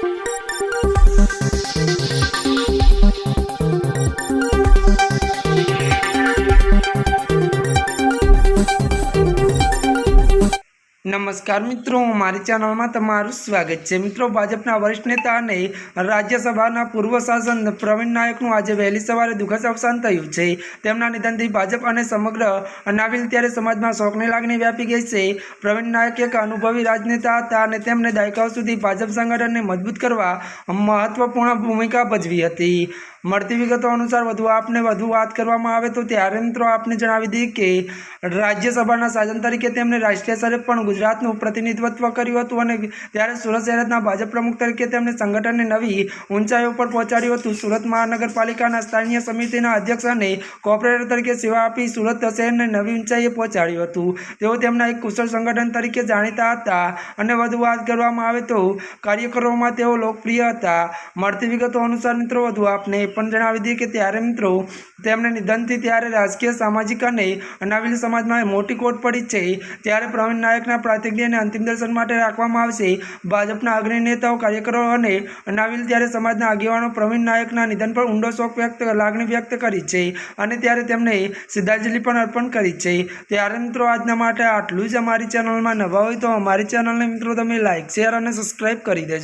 Thank you. નમસ્કાર મિત્રો, મારી ચેનલમાં તમારું સ્વાગત છે. મિત્રો, ભાજપના વરિષ્ઠ નેતા અને રાજ્યસભાના પૂર્વ શાસન પ્રવીણ નાયકનું આજે વહેલી સવારે દુઃખદ અવસાન થયું છે. તેમના નિધનથી ભાજપ અને સમગ્ર નાગરિક ત્યારે સમાજમાં શોકની લાગણી વ્યાપી ગઈ છે. પ્રવીણ નાયક એક અનુભવી રાજનેતા હતા અને તેમણે દાયકાઓ સુધી ભાજપ સંગઠનને મજબૂત કરવા મહત્વપૂર્ણ ભૂમિકા ભજવી હતી. મળતી વિગતો અનુસાર વધુ આપને વધુ વાત કરવામાં આવે તો ત્યારે મિત્રો આપને જણાવી દઈએ કે રાજ્યસભાના સાધન તરીકે તેમણે રાષ્ટ્રીય સ્તરે પણ ગુજરાતનું પ્રતિનિધિત્વ કર્યું હતું અને ત્યારે સુરત શહેરના ભાજપ પ્રમુખ તરીકે તેમણે સંગઠનને નવી ઊંચાઈઓ પર પહોંચાડ્યું હતું. સુરત મહાનગરપાલિકાના સ્થાનીય સમિતિના અધ્યક્ષ અને કોર્પોરેટર તરીકે સેવા આપી સુરત શહેરને નવી ઊંચાઈએ પહોંચાડ્યું હતું. તેઓ તેમના એક કુશળ સંગઠન તરીકે જાણીતા હતા અને વધુ વાત કરવામાં આવે તો કાર્યકરોમાં તેઓ લોકપ્રિય હતા. મળતી વિગતો અનુસાર મિત્રો વધુ આપને પણ જણાવી દઈએ કે ત્યારે મિત્રો તેમને નિધનથી ત્યારે રાજકીય, સામાજિક અને અનાવિલ સમાજમાં મોટી કોટ પડી છે. ત્યારે પ્રવીણ નાયકના પ્રાતિજ્ઞાને અંતિમ દર્શન માટે રાખવામાં આવશે. ભાજપના અગ્રણી નેતાઓ, કાર્યકરો અને અનાવિલ ત્યારે સમાજના આગેવાનો પ્રવીણ નાયકના નિધન પર ઊંડો શોક વ્યક્ત, લાગણી વ્યક્ત કરી છે અને ત્યારે તેમને શ્રદ્ધાંજલિ પણ અર્પણ કરી છે. ત્યારે મિત્રો, આજના માટે આટલું જ અમારી ચેનલમાં નવા હોય તો અમારી ચેનલને મિત્રો તમે લાઇક શેર અને સબસ્ક્રાઈબ કરી દેજો.